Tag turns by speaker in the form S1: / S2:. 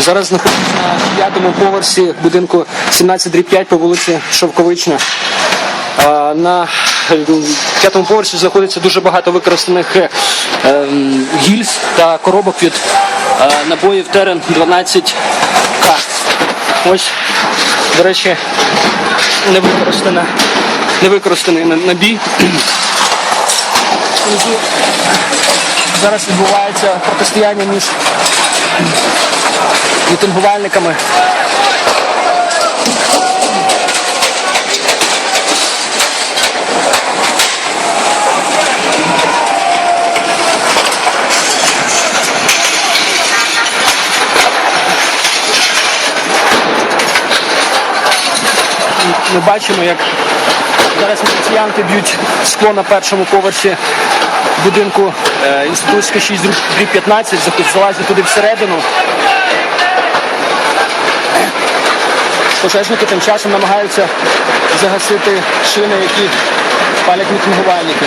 S1: Зараз знаходимося на п'ятому поверсі будинку 17 5 по вулиці Шовковична. На п'ятому поверсі знаходиться дуже багато використаних е, ем, гільз та коробок від е, набоїв Терен 12К. Ось, до речі, невикористаний на- набій. Зараз відбувається протистояння між мітингувальниками. Ми бачимо, як зараз міліціянти б'ють скло на першому поверсі будинку е, інститутська 6 дріб 15, зах- залазять туди всередину. Пожежники тим часом намагаються загасити шини, які палять мітингувальники.